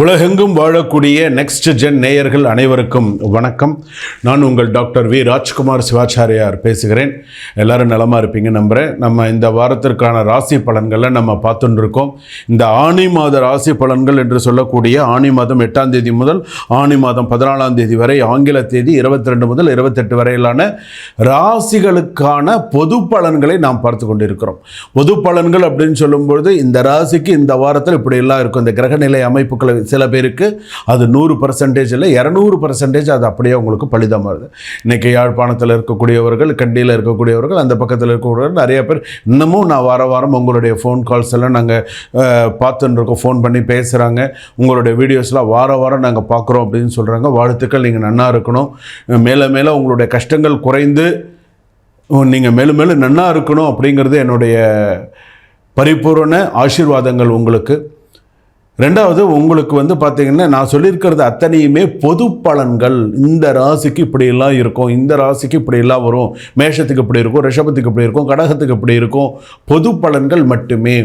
உலகெங்கும் வாழக்கூடிய next gen நேயர்கள் அனைவருக்கும் வணக்கம். நான் உங்கள் டாக்டர் வி. ராஜ்குமார் சிவாச்சாரியார் பேசுகிறேன். எல்லாரும் நலமாக இருப்பீங்க நம்புகிறேன் நம்ம இந்த வாரத்திற்கான ராசி பலன்களை நம்ம பார்த்துட்டு இருக்கோம் இந்த ஆணி மாத ராசி பலன்கள் என்று சொல்லக்கூடிய ஆணி மாதம் எட்டாம் தேதி முதல் ஆணி மாதம் பதினாலாம் தேதி வரை ஆங்கில தேதி இருபத்தி ரெண்டு முதல் இருபத்தெட்டு வரையிலான ராசிகளுக்கான பொது பலன்களை நாம் பார்த்து கொண்டிருக்கிறோம். பொது பலன்கள் அப்படின்னு சொல்லும்பொழுது இந்த ராசிக்கு இந்த வாரத்தில் இப்படி எல்லாம் இருக்கும். இந்த கிரகநிலை அமைப்புகளை சில பேருக்கு அது நூறு பர்சன்டேஜ் இல்லை இரநூறு பர்சன்டேஜ் அது அப்படியே உங்களுக்கு பலிதம் வருது இன்றைக்கி யாழ்ப்பாணத்தில் இருக்கக்கூடியவர்கள் கண்டியில் இருக்கக்கூடியவர்கள் அந்த பக்கத்தில் இருக்கக்கூடியவர்கள் நிறைய பேர் இன்னமும் நான் வார வாரம் உங்களுடைய ஃபோன் கால்ஸ் எல்லாம் நாங்கள் பார்த்துன்னு இருக்கோம். ஃபோன் பண்ணி பேசுகிறாங்க உங்களுடைய வீடியோஸ்லாம் வார வாரம் நாங்கள் பார்க்குறோம் அப்படின்னு சொல்கிறாங்க வாழ்த்துக்கள். நீங்கள் நன்னா இருக்கணும். மேலே மேலே உங்களுடைய கஷ்டங்கள் குறைந்து நீங்கள் மேலும் மேலும் நன்னா இருக்கணும் அப்படிங்கிறது என்னுடைய பரிபூரண ஆசீர்வாதங்கள் உங்களுக்கு. ரெண்டாவது உங்களுக்கு வந்து பார்த்தீங்கன்னா நான் சொல்லியிருக்கிறது அத்தனையுமே பொது பலன்கள். இந்த ராசிக்கு இப்படியெல்லாம் இருக்கும். இந்த ராசிக்கு இப்படியெல்லாம் வரும். மேஷத்துக்கு இப்படி இருக்கும் ரிஷபத்துக்கு இப்படி இருக்கும் கடகத்துக்கு இப்படி இருக்கும். பொது பலன்கள் மட்டுமே.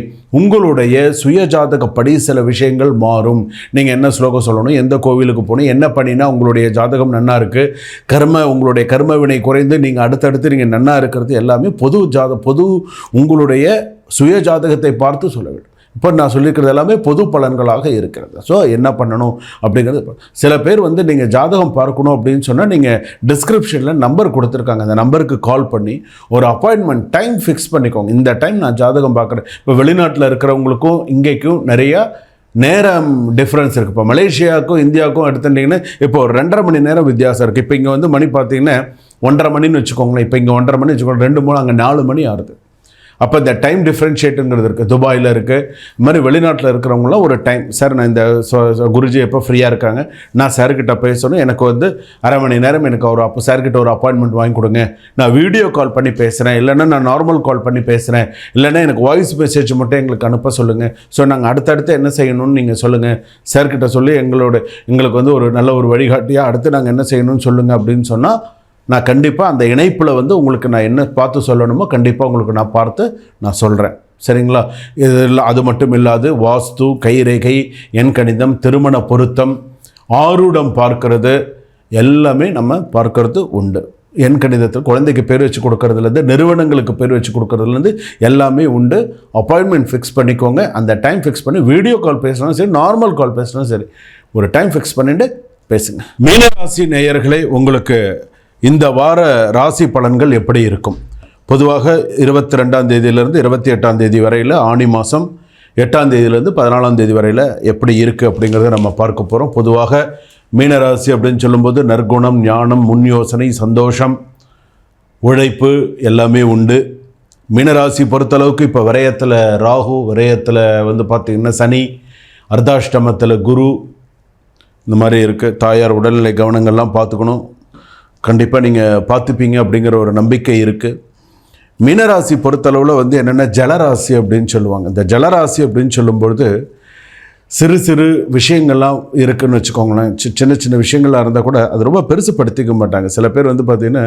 உங்களுடைய சுயஜாதகப்படி சில விஷயங்கள் மாறும். நீங்கள் என்ன ஸ்லோகம் சொல்லணும் எந்த கோவிலுக்கு போகணும் என்ன பண்ணினா உங்களுடைய ஜாதகம் நன்னா இருக்குது கர்ம உங்களுடைய கர்ம வினை குறைந்து நீங்கள் அடுத்தடுத்து நீங்கள் நன்னா இருக்கிறது எல்லாமே பொது ஜாத பொது உங்களுடைய சுய ஜாதகத்தை பார்த்து சொல்ல வேண்டும். இப்போ நான் சொல்லியிருக்கிறது எல்லாமே பொது பலன்களாக இருக்கிறது. ஸோ என்ன பண்ணணும் அப்படிங்கிறது சில பேர் வந்து நீங்கள் ஜாதகம் பார்க்கணும் அப்படின்னு சொன்னால் நீங்கள் டிஸ்கிரிப்ஷனில் நம்பர் கொடுத்துருக்காங்க. அந்த நம்பருக்கு கால் பண்ணி ஒரு அப்பாயின்மெண்ட் டைம் ஃபிக்ஸ் பண்ணிக்கோங்க. இந்த டைம் நான் ஜாதகம் பார்க்குறேன். இப்போ வெளிநாட்டில் இருக்கிறவங்களுக்கும் இங்கேக்கும் நிறையா நேரம் டிஃப்ரென்ஸ் இருக்குது இப்போ மலேசியாவுக்கும் இந்தியாவுக்கும் எடுத்துட்டிங்கன்னா இப்போ ஒரு ரெண்டரை மணி நேரம் வித்தியாசம் இருக்குது இப்போ இங்கே வந்து மணி பார்த்தீங்கன்னா ஒன்றரை மணின்னு வச்சுக்கோங்களேன். இப்போ இங்கே ஒன்றரை மணி வச்சுக்கோங்க. ரெண்டு மூணு அங்கே நாலு மணி ஆகுது அப்போ இந்த டைம் டிஃப்ரென்ஷியேட்டுங்கிறது இருக்குது துபாயில் இருக்குது இது மாதிரி வெளிநாட்டில் இருக்கிறவங்களாம் ஒரு டைம் சார் நான் இந்த குருஜி எப்போ ஃப்ரீயாக இருக்காங்க? நான் சார்கிட்ட பேசணும். எனக்கு வந்து அரை மணி நேரம் எனக்கு ஒரு அப்போ சார்கிட்ட ஒரு அப்பாயின்மெண்ட் வாங்கி கொடுங்க. நான் வீடியோ கால் பண்ணி பேசுகிறேன் இல்லைன்னா நான் நார்மல் கால் பண்ணி பேசுகிறேன் இல்லைன்னா எனக்கு வாய்ஸ் மெசேஜ் மட்டும் எங்களுக்கு அனுப்ப சொல்லுங்கள் ஸோ நாங்கள் அடுத்தடுத்து என்ன செய்யணும்னு நீங்கள் சொல்லுங்கள் சார்கிட்ட சொல்லி எங்களோட எங்களுக்கு வந்து ஒரு நல்ல ஒரு வழிகாட்டியாக அடுத்து நாங்கள் என்ன செய்யணும்னு சொல்லுங்கள் அப்படின்னு சொன்னால் நான் கண்டிப்பாக அந்த இணைப்பில் வந்து உங்களுக்கு நான் என்ன பார்த்து சொல்லணுமோ கண்டிப்பாக உங்களுக்கு நான் பார்த்து நான் சொல்கிறேன் சரிங்களா? இதில் அது மட்டும் இல்லாது வாஸ்து கைரேகை எண் கணிதம் திருமண பொருத்தம் ஆரூடம் பார்க்கறது எல்லாமே நம்ம பார்க்கறது உண்டு. எண் கணிதத்தில் குழந்தைக்கு பேர் வச்சு கொடுக்கறதுலேருந்து நிறுவனங்களுக்கு பேர் வச்சு கொடுக்கறதுலேருந்து எல்லாமே உண்டு. அப்பாயின்மெண்ட் ஃபிக்ஸ் பண்ணிக்கோங்க. அந்த டைம் ஃபிக்ஸ் பண்ணி வீடியோ கால் பேசினாலும் சரி நார்மல் கால் பேசினாலும் சரி ஒரு டைம் ஃபிக்ஸ் பண்ணிட்டு பேசுங்க. மீனராசி நேயர்களே உங்களுக்கு இந்த வார ராசி பலன்கள் எப்படி இருக்கும்? பொதுவாக இருபத்தி ரெண்டாம் தேதியிலேருந்து இருபத்தி எட்டாம் தேதி வரையில் ஆணி மாதம் எட்டாம் தேதியிலேருந்து பதினாலாம் தேதி வரையில் எப்படி இருக்குது அப்படிங்கிறத நம்ம பார்க்க போகிறோம் பொதுவாக மீனராசி அப்படின்னு சொல்லும்போது நற்குணம் ஞானம் முன் யோசனை சந்தோஷம் உழைப்பு எல்லாமே உண்டு. மீனராசி பொறுத்தளவுக்கு இப்போ விரயத்தில் ராகு விரயத்தில் வந்து பார்த்திங்கன்னா சனி அர்த்தாஷ்டமத்தில் குரு இந்த மாதிரி இருக்குது தாயார் உடல்நிலை கவனங்கள்லாம் பார்த்துக்கணும். கண்டிப்பாக நீங்கள் பார்த்துப்பீங்க அப்படிங்கிற ஒரு நம்பிக்கை இருக்குது மீனராசி பொறுத்தளவில் வந்து என்னென்ன ஜலராசி அப்படின்னு சொல்லுவாங்க. இந்த ஜலராசி அப்படின்னு சொல்லும்பொழுது சிறு சிறு விஷயங்கள்லாம் இருக்குதுன்னு வச்சுக்கோங்களேன். சி- சின்ன சின்ன விஷயங்களாக இருந்தால் கூட அது ரொம்ப பெருசுப்படுத்திக்க மாட்டாங்க. சில பேர் வந்து பார்த்திங்கன்னா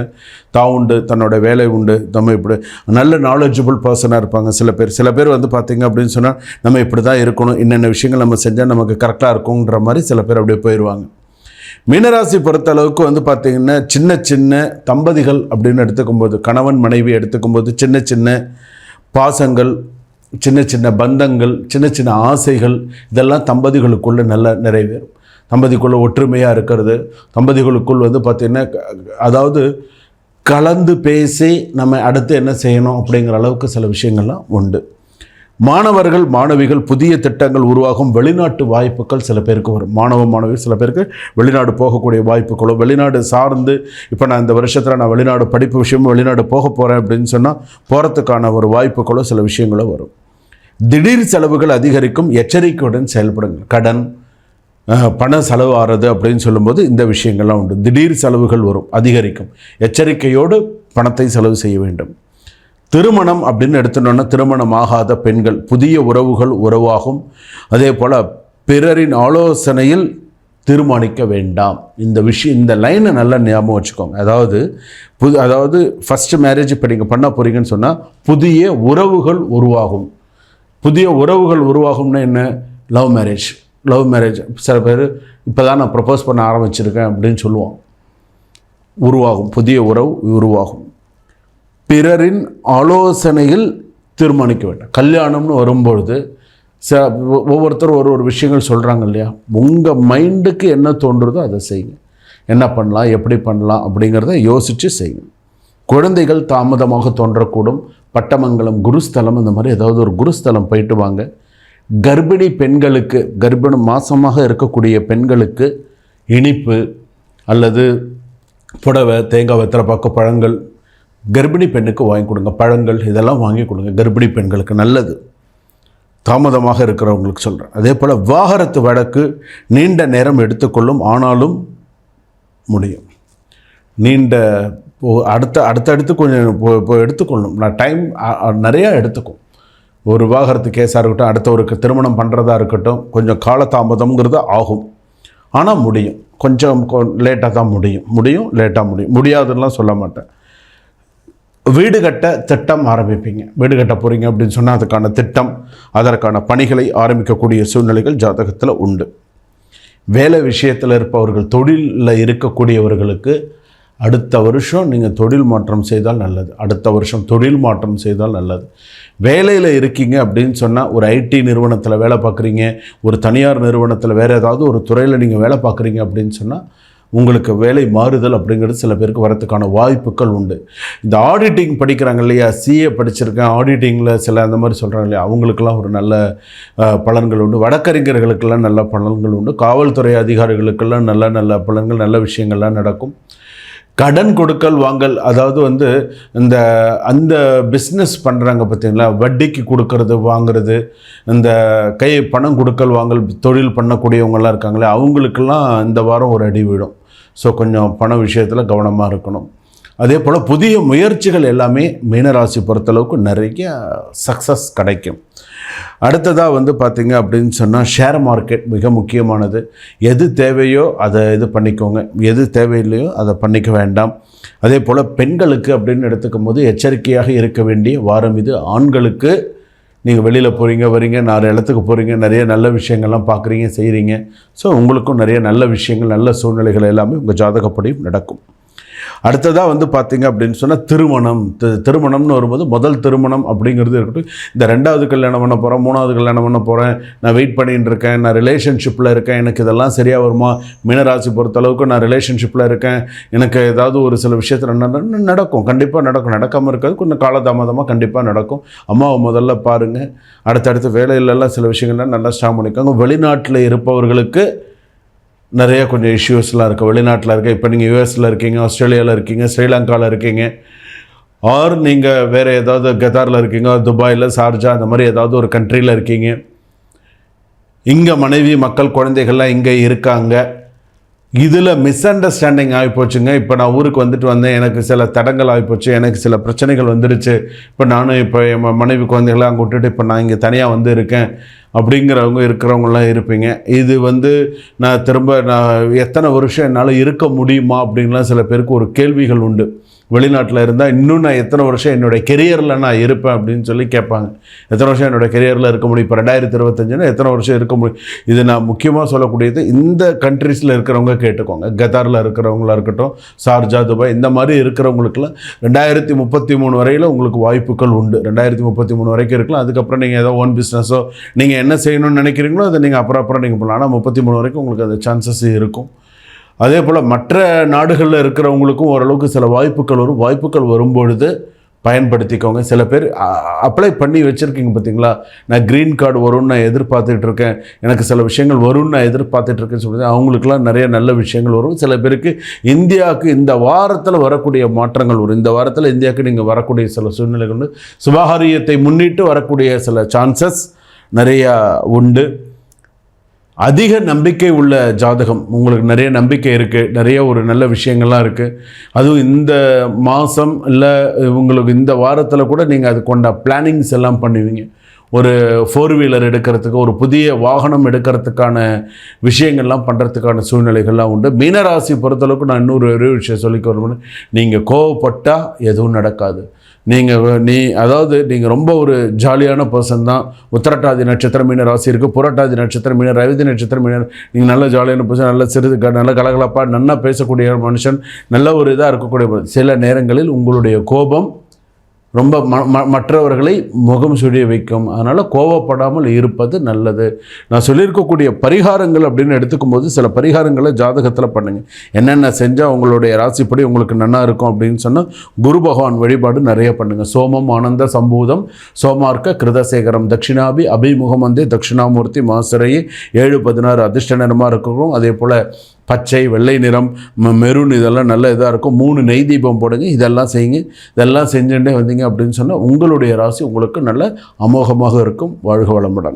தான் உண்டு தன்னோட வேலை உண்டு நம்ம இப்படி நல்ல நாலேஜபிள் பர்சனாக இருப்பாங்க. சில பேர் சில பேர் வந்து பார்த்திங்க அப்படின்னு சொன்னால் நம்ம இப்படி தான் இருக்கணும். என்னென்ன விஷயங்கள் நம்ம செஞ்சால் நமக்கு கரெக்டாக இருக்குங்கிற மாதிரி சில பேர் அப்படியே போயிடுவாங்க மீனராசி பொறுத்த அளவுக்கு வந்து பார்த்திங்கன்னா சின்ன சின்ன தம்பதிகள் அப்படின்னு எடுத்துக்கும்போது கணவன் மனைவி எடுத்துக்கும்போது சின்ன சின்ன பாசங்கள் சின்ன சின்ன பந்தங்கள் சின்ன சின்ன ஆசைகள் இதெல்லாம் தம்பதிகளுக்குள்ளே நல்லா நிறைவேறும். தம்பதிக்குள்ளே ஒற்றுமையாக இருக்கிறது. தம்பதிகளுக்குள் வந்து பார்த்திங்கன்னா அதாவது கலந்து பேசி நம்ம அடுத்து என்ன செய்யணும் அப்படிங்கிற அளவுக்கு சில விஷயங்கள்லாம் உண்டு. மாணவர்கள் மாணவிகள் புதிய திட்டங்கள் உருவாகும் வெளிநாட்டு வாய்ப்புகள் சில பேருக்கு வரும். மாணவ மாணவிகள் சில பேருக்கு வெளிநாடு போகக்கூடிய வாய்ப்புகளோ வெளிநாடு சார்ந்து இப்போ நான் இந்த வருஷத்தில் நான் வெளிநாடு படிப்பு விஷயமும் வெளிநாடு போக போகிறேன் அப்படின்னு சொன்னால் போகிறதுக்கான ஒரு வாய்ப்புகளோ சில விஷயங்களோ வரும். திடீர் செலவுகள் அதிகரிக்கும் எச்சரிக்கையுடன் செயல்படுங்க கடன் பண செலவு ஆறுறது அப்படின்னு சொல்லும்போது இந்த விஷயங்கள்லாம் உண்டு. திடீர் செலவுகள் வரும் அதிகரிக்கும். எச்சரிக்கையோடு பணத்தை செலவு செய்ய வேண்டும். திருமணம் அப்படின்னு எடுத்துட்டோன்னா திருமணம் ஆகாத பெண்கள் புதிய உறவுகள் உறவாகும். அதே போல் பிறரின் ஆலோசனையில் தீர்மானிக்க வேண்டாம். இந்த விஷயம் இந்த லைனை நல்லா ஞாபகம் வச்சுக்கோங்க. அதாவது புது அதாவது ஃபஸ்ட்டு மேரேஜ் இப்போ நீங்கள் பண்ண போகிறீங்கன்னு சொன்னால் புதிய உறவுகள் உருவாகும். புதிய உறவுகள் உருவாகும்னா என்ன? லவ் மேரேஜ் லவ் மேரேஜ் சில பேர் இப்போ தான் நான் ப்ரப்போஸ் பண்ண ஆரம்பிச்சிருக்கேன் அப்படின்னு சொல்லுவோம் உருவாகும். புதிய உறவு உருவாகும். பிறரின் ஆலோசனையில் தீர்மானிக்க வேண்டும். கல்யாணம்னு வரும்பொழுது ச ஒவ்வொருத்தரும் ஒரு ஒரு விஷயங்கள் சொல்கிறாங்க இல்லையா? உங்கள் மைண்டுக்கு என்ன தோன்றுறதோ அதை செய்யுங்க. என்ன பண்ணலாம் எப்படி பண்ணலாம் அப்படிங்கிறத யோசித்து செய்யுங்க. குழந்தைகள் தாமதமாக தோன்றக்கூடும். பட்டமங்கலம் குருஸ்தலம் இந்த மாதிரி ஏதாவது ஒரு குருஸ்தலம் போயிட்டு வாங்க. கர்ப்பிணி பெண்களுக்கு கர்ப்பிணி மாசமாக இருக்கக்கூடிய பெண்களுக்கு இனிப்பு அல்லது புடவை தேங்காய் வெத்தலை பாக்கு பழங்கள் கர்ப்பிணி பெண்ணுக்கு வாங்கி கொடுங்க. பழங்கள் இதெல்லாம் வாங்கி கொடுங்க. கர்ப்பிணி பெண்களுக்கு நல்லது. தாமதமாக இருக்கிறவங்களுக்கு சொல்கிறேன் அதே போல் வாகரத்து வழக்கு நீண்ட நேரம் எடுத்துக்கொள்ளும் ஆனாலும் முடியும். நீண்ட அடுத்த அடுத்தடுத்து கொஞ்சம் இப்போ எடுத்துக்கொள்ளணும் நான் டைம் நிறையா எடுத்துக்கும். ஒரு விவாகரத்து கேஸாக இருக்கட்டும் அடுத்த ஒரு திருமணம் பண்ணுறதா இருக்கட்டும் கொஞ்சம் காலதாமதம்ங்கிறது ஆகும். ஆனால் முடியும். கொஞ்சம் லேட்டாக தான் முடியும். முடியும் லேட்டாக முடியும். முடியாதுன்னெலாம் சொல்ல மாட்டேன். வீடு கட்ட திட்டம் ஆரம்பிப்பீங்க. வீடு கட்ட போகிறீங்க அப்படின்னு சொன்னால் அதுக்கான திட்டம் அதற்கான பணிகளை ஆரம்பிக்கக்கூடிய சூழ்நிலைகள் ஜாதகத்தில் உண்டு. வேலை விஷயத்தில் இருப்பவர்கள் தொழிலில் இருக்கக்கூடியவர்களுக்கு அடுத்த வருஷம் நீங்கள் தொழில் மாற்றம் செய்தால் நல்லது. அடுத்த வருஷம் தொழில் மாற்றம் செய்தால் நல்லது. வேலையில் இருக்கீங்க அப்படின்னு சொன்னால் ஒரு ஐடி நிறுவனத்தில் வேலை பார்க்குறீங்க ஒரு தனியார் நிறுவனத்தில் வேறு ஏதாவது ஒரு துறையில் நீங்கள் வேலை பார்க்குறீங்க அப்படின்னு சொன்னால் உங்களுக்கு வேலை மாறுதல் அப்படிங்கிறது சில பேருக்கு வரத்துக்கான வாய்ப்புகள் உண்டு. இந்த ஆடிட்டிங் படிக்கிறாங்க இல்லையா? சிஏ படிச்சிருக்கேன். ஆடிட்டிங்கில் சில அந்த மாதிரி சொல்கிறாங்க இல்லையா? அவங்களுக்கெல்லாம் ஒரு நல்ல பலன்கள் உண்டு. வழக்கறிஞர்களுக்கெல்லாம் நல்ல பலன்கள் உண்டு. காவல்துறை அதிகாரிகளுக்கெல்லாம் நல்ல நல்ல பலன்கள் நல்ல விஷயங்கள்லாம் நடக்கும். கடன் கொடுக்கல் வாங்கல் அதாவது வந்து இந்த அந்த பிஸ்னஸ் பண்ணுறாங்க பார்த்தீங்களா வட்டிக்கு கொடுக்கறது வாங்குறது இந்த கை பணம் கொடுக்கல் வாங்கல் தொழில் பண்ணக்கூடியவங்கெல்லாம் இருக்காங்களே அவங்களுக்கெல்லாம் இந்த வாரம் ஒரு அடி விடும் ஸோ கொஞ்சம் பண விஷயத்தில் கவனமாக இருக்கணும். அதே போல் புதிய முயற்சிகள் எல்லாமே மீனராசி பொறுத்தளவுக்கு நிறைய சக்ஸஸ் கிடைக்கும். அடுத்ததாக வந்து பார்த்திங்க அப்படின்னு சொன்னால் ஷேர் மார்க்கெட் மிக முக்கியமானது. எது தேவையோ அதை இது பண்ணிக்கோங்க. எது தேவையில்லையோ அதை பண்ணிக்க வேண்டாம். அதே போல் பெண்களுக்கு அப்படின்னு எடுத்துக்கும் போது எச்சரிக்கையாக இருக்க வேண்டிய வாரம் இது. ஆண்களுக்கு நீங்கள் வெளியில் போகிறீங்க வரீங்க நிறைய இடத்துக்கு போகிறீங்க நிறைய நல்ல விஷயங்கள்லாம் பார்க்குறீங்க செய்கிறீங்க ஸோ உங்களுக்கும் நிறைய நல்ல விஷயங்கள் நல்ல சூழ்நிலைகள் எல்லாமே உங்கள் ஜாதகப்படியும் நடக்கும். அடுத்ததாக வந்து பார்த்திங்க அப்படின்னு சொன்னால் திருமணம். திருமணம்னு வரும்போது முதல் திருமணம் அப்படிங்கிறது இருக்கட்டும். இந்த ரெண்டாவது கல்யாணம் பண்ண போகிறேன் மூணாவது கல்யாணம் பண்ண போகிறேன் நான் வெயிட் பண்ணிகிட்டு இருக்கேன் நான் ரிலேஷன்ஷிப்பில் இருக்கேன் எனக்கு இதெல்லாம் சரியாக வருமா? மீனராசி பொறுத்தளவுக்கு நான் ரிலேஷன்ஷிப்பில் இருக்கேன். எனக்கு ஏதாவது ஒரு சில விஷயத்தில் நடக்கும். கண்டிப்பாக நடக்கும். நடக்காமல் இருக்காது கொஞ்சம் காலதாமதமாக கண்டிப்பாக நடக்கும். அம்மாவை முதல்ல பாருங்கள் அடுத்தடுத்து வேலையிலலாம் சில விஷயங்கள்லாம் நல்லா ஸ்ட்ராங் பண்ணிக்கோங்க. வெளிநாட்டில் இருப்பவர்களுக்கு நிறைய கொஞ்சம் இஷ்யூஸ்லாம் இருக்குது வெளிநாட்டில் இருக்க இப்போ நீங்கள் யூஎஸில் இருக்கீங்க ஆஸ்திரேலியாவில் இருக்கீங்க ஸ்ரீலங்காவில் இருக்கீங்க. ஆர் நீங்கள் வேறு ஏதாவது கத்தாரில் இருக்கீங்க துபாயில் சார்ஜா அந்த மாதிரி ஏதாவது ஒரு கண்ட்ரியில் இருக்கீங்க. இங்கே மனைவி மக்கள் குழந்தைகள்லாம் இங்கே இருக்காங்க. இதில் மிஸ் அண்டர்ஸ்டாண்டிங் ஆகிப்போச்சுங்க இப்போ நான் ஊருக்கு வந்துட்டு வந்தேன். எனக்கு சில தடங்கள் ஆகிப்போச்சு எனக்கு சில பிரச்சனைகள் வந்துருச்சு. இப்போ நானும் இப்போ என் மனைவி குழந்தைகளை அங்கே விட்டுட்டு இப்போ நான் இங்கே தனியாக வந்து இருக்கேன். அப்படிங்கிறவங்க இருக்கிறவங்களாம் இருப்பீங்க. இது வந்து நான் திரும்ப நான் எத்தனை வருஷம் என்னால் இருக்க முடியுமா அப்படின்லாம் சில பேருக்கு ஒரு கேள்விகள் உண்டு. வெளிநாட்டில் இருந்தால் இன்னும் நான் எத்தனை வருஷம் என்னுடைய கெரியரில் நான் இருப்பேன் அப்படின்னு சொல்லி கேட்பாங்க. எத்தனை வருஷம் என்னோட கெரியரில் இருக்க முடியும்? இப்போ ரெண்டாயிரத்தி இருபத்தஞ்சுன்னா எத்தனை வருஷம் இருக்க முடியும்? இது நான் முக்கியமாக சொல்லக்கூடியது இந்த கண்ட்ரீஸில் இருக்கிறவங்க கேட்டுக்கோங்க. கத்தாரில் இருக்கிறவங்களா இருக்கட்டும் சார்ஜா துபாய் இந்த மாதிரி இருக்கிறவங்களுக்குலாம் ரெண்டாயிரத்தி முப்பத்தி மூணு வரையில் உங்களுக்கு வாய்ப்புகள் உண்டு. ரெண்டாயிரத்தி முப்பத்தி மூணு வரைக்கும் இருக்கலாம். அதுக்கப்புறம் நீங்கள் ஏதோ ஓன் பிஸ்னஸோ நீங்கள் என்ன செய்யணும்னு நினைக்கிறீங்களோ அதை நீங்கள் அப்புறம் அப்புறம் நீங்கள் பண்ணலாம். ஆனால் முப்பத்தி மூணு வரைக்கும் உங்களுக்கு அந்த சான்சஸ் இருக்கும். அதே போல் மற்ற நாடுகளில் இருக்கிறவங்களுக்கும் ஓரளவுக்கு சில வாய்ப்புகள் வரும். வாய்ப்புகள் வரும்பொழுது பயன்படுத்திக்கோங்க. சில பேர் அப்ளை பண்ணி வச்சுருக்கீங்க பார்த்தீங்களா நான் க்ரீன் கார்டு வரும்னு நான் எதிர்பார்த்துட்டு இருக்கேன். எனக்கு சில விஷயங்கள் வரும்னு நான் எதிர்பார்த்துட்டு இருக்கேன்னு சொல்லி அவங்களுக்குலாம் நிறைய நல்ல விஷயங்கள் வரும். சில பேருக்கு இந்தியாவுக்கு இந்த வாரத்தில் வரக்கூடிய மாற்றங்கள் வரும். இந்த வாரத்தில் இந்தியாவுக்கு நீங்கள் வரக்கூடிய சில சூழ்நிலைகள் உண்டு சுபகாரியத்தை முன்னிட்டு வரக்கூடிய சில சான்சஸ் நிறையா உண்டு. அதிக நம்பிக்கை உள்ள ஜாதகம். உங்களுக்கு நிறைய நம்பிக்கை இருக்குது நிறைய ஒரு நல்ல விஷயங்கள்லாம் இருக்குது அதுவும் இந்த மாதம் இல்லை உங்களுக்கு இந்த வாரத்தில் கூட நீங்கள் அது கொண்ட பிளானிங்ஸ் எல்லாம் பண்ணுவீங்க. ஒரு ஃபோர் வீலர் எடுக்கிறதுக்கு ஒரு புதிய வாகனம் எடுக்கிறதுக்கான விஷயங்கள்லாம் பண்ணுறதுக்கான சூழ்நிலைகள்லாம் உண்டு. மீனராசி பொறுத்தளவுக்கு நான் இன்னொரு ஒரே விஷயம் சொல்லிக்க வருவேன் நீங்கள் கோவப்பட்டால் எதுவும் நடக்காது. நீங்கள் நீ அதாவது நீங்கள் ரொம்ப ஒரு ஜாலியான பர்சன் தான். உத்திரட்டாதி நட்சத்திர மீன ராசி இருக்குது புரட்டாதி நட்சத்திர மீனர் ரவிதி நட்சத்திர மீனர் நீங்கள் நல்ல ஜாலியான பர்சன் நல்ல சிறிது நல்ல கலகலப்பாக நல்லா பேசக்கூடிய மனுஷன் நல்ல ஒரு இதாக இருக்கக்கூடிய சில நேரங்களில் உங்களுடைய கோபம் ரொம்ப ம ம- மற்றவர்களை முகம் சுழிய வைக்கும். அதனால் கோவப்படாமல் இருப்பது நல்லது. நான் சொல்லியிருக்கக்கூடிய பரிகாரங்கள் அப்படின்னு எடுத்துக்கும் போது சில பரிகாரங்களை ஜாதகத்தில் பண்ணுங்க. என்னென்ன செஞ்சால் உங்களுடைய ராசிப்படி உங்களுக்கு நன்னா இருக்கும் அப்படின்னு சொன்னால் குரு பகவான் வழிபாடு நிறைய பண்ணுங்கள் சோமம் ஆனந்த சம்பூதம் சோமார்க்க கிருதசேகரம் தட்சிணாபி அபிமுகமந்தே தட்சிணாமூர்த்தி மாசிரையே ஏழு பதினாறு அதிர்ஷ்ட நிறமாக அதே போல் பச்சை வெள்ளை நிறம் மெரூன் இதெல்லாம் நல்ல இதாக இருக்கும். மூணு நெய் தீபம் போடுங்க. இதெல்லாம் செய்யுங்க. இதெல்லாம் செஞ்சுட்டே வந்தீங்க அப்படின்னு சொன்னால் உங்களுடைய ராசி உங்களுக்கு நல்ல அமோகமாக இருக்கும். வாழ்க வளமுடன்.